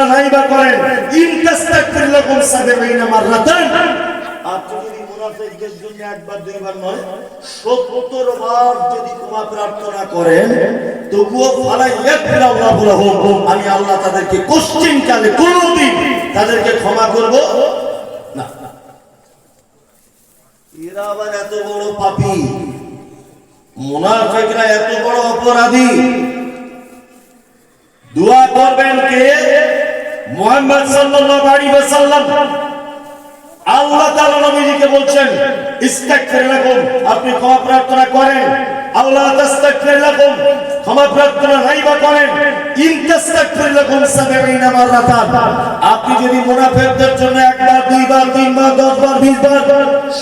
প্রার্থনা নাই বা করেন। ইন তাস্তাগফির লাকুম সাবিঈনা মাররাতান। আপনি যদি মুনাফিকদের জন্য একবার, দুইবার নয় 70 বার যদি ক্ষমা প্রার্থনা করেন, তবুও ফালাই ইয়াগফির আল্লাহু লাহুম। আমি আল্লাহ তাদেরকে কোশ্চিন কালে কোনদিন তাদেরকে ক্ষমা করব না। এরা আবার এত বড় পাপী। মুনাফিকরা এত বড় অপরাধী। দোয়া করবেন কে? মুহাম্মদ সাল্লাল্লাহু আলাইহি ওয়াসাল্লাম, আল্লাহ তাআলা নবীজিকে বলছেন, ইস্তাগফির লাকুম। আপনি ক্ষমা প্রার্থনা করেন। আল্লাহ তাস্তাগফির লাকুম, ক্ষমা প্রার্থনা নাইবা করেন। ইন তাস্তাগফির লাকুম 70 মাররাতান। আপনি যদি মুনাফিকদের জন্য একবার, দুইবার, তিনবার, দশবার, বিশবার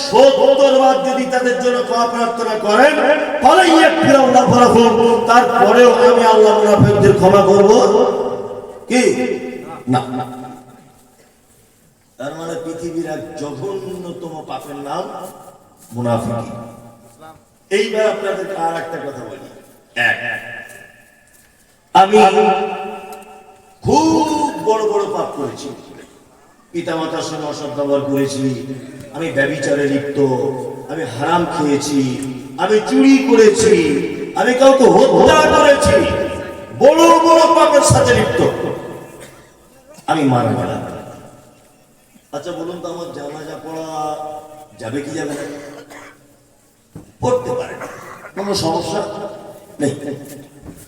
সত্তর বার যদি তাদের জন্য ক্ষমা প্রার্থনা করেন, ফালাই ইয়াগফিরাল্লাহু লাহুম তারপরেও আমি আল্লাহ মুনাফিকদের ক্ষমা করব। কি? না। তার মানে পৃথিবীর এক জঘন্যতম পাপের নাম মুনাফিকি। এইবার আপনাদেরকে আর একটা কথা বলি। আমি খুব বড় বড় পাপ করেছি। পিতা মাতার সঙ্গে অসৎ ব্যবহার করেছি। আমি ব্যবিচারে লিপ্ত। আমি হারাম খেয়েছি। আমি চুরি করেছি। আমি কাউকে হত্যা করেছি। বড় বড় পাপের সাথে লিপ্ত। আমি মারা গেলাম আচ্ছা বলুন তো আমার জানাজা পড়া যাবে কি যাবে পড়তে পারে। কোনো সমস্যা? নেই।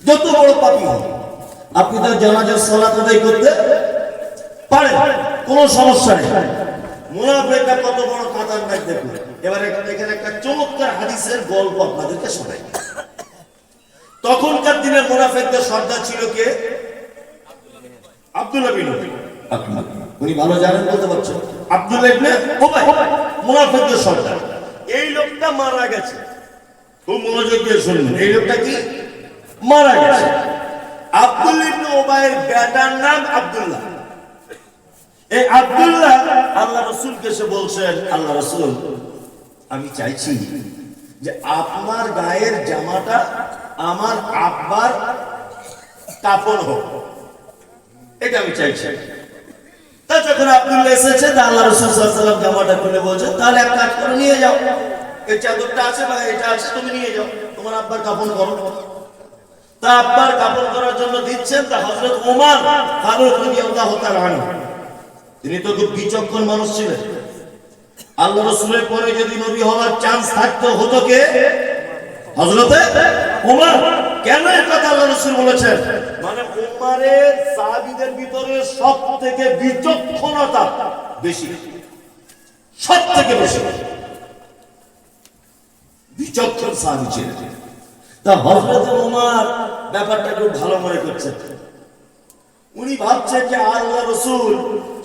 যত বড় পাপি হন আপনি তার জানাজার সালাত আদায় করতে পারেন। কোনো সমস্যা নেই। মুনাফেকটা কত বড় কাতার নাই দেখুন। এবার এখানে একটা চমৎকার হাদিসের গল্প আপনাদেরকে শোনাই। তখনকার দিনে মুনাফেকদের সর্দার ছিল কে? আব্দুল্লাহ বিন উবাই উনি ভালো জানেন বলতে পারছেন। আব্দুল্লাহ ইবনে উবাই মুনাফিকদের সর্দার। এই লোকটা মারা গেছে। খুব মনোযোগ দিয়ে শুনবেন। এই লোকটা কি? মারা গেছে। আব্দুল ইবনে উবাইয়ের বেটার নাম আব্দুল্লাহ। এই আব্দুল্লাহ আল্লাহ রসুলকে এসে বলছেন আল্লাহ রসুল আমি চাইছি যে আপনার গায়ের জামাটা আমার আব্বার কাপড় হোক। এটা আমি বলছেন, তাহলে এক কাজ করে নিয়ে আছে এটা আছে তা কাপড় করার জন্য দিচ্ছেন, তা তিনি তো খুব বিচক্ষণ মানুষ ছিলেন। আল্লাহ রসুলের পরে যদি নবী হওয়ার চান্স থাকতো, হতো কে? ওমর কেন কথা আল্লাহ রসুল বলেছেন? মানে ওমরের সাহাবীদের ভিতরে সব থেকে বিচক্ষণতা বেশি। সব থেকে বেশি। বিচক্ষণ সাহাবী ছিলেন তা হযরত ওমর ব্যাপারটা খুব ভালো মনে করছেন। উনি ভাবছেন যে আল্লাহ রসুল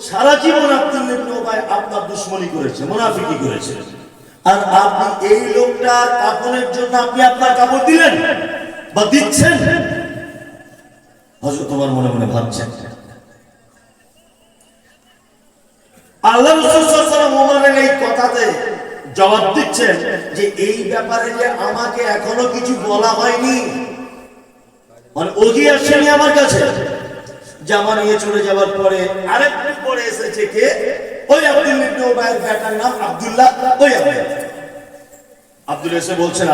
সারা জীবন ইবনে উবাই আপনার দুশ্মনী করেছে মুনাফিকি করেছে। আর আপনি এই লোকটার কাপড়ের জন্য আপনি আপনার কাপড় দিলেন বা দিচ্ছেন? হযরত তোমার মনে মনে ভাবছেন। এই কথাতে জবাব দিচ্ছেন যে এই ব্যাপারে যে আমাকে এখনও কিছু বলা হয়নি। মানে ওহি আসেনি আমার কাছে। জামা নিয়ে চলে যাওয়ার পরে আরেকটু পরে এসেছে কে? ওই আব্দুল ইবনে বেটার নাম আব্দুল্লাহ। ওই আব্দুল্লাহ। আব্দুল এসে বলছেন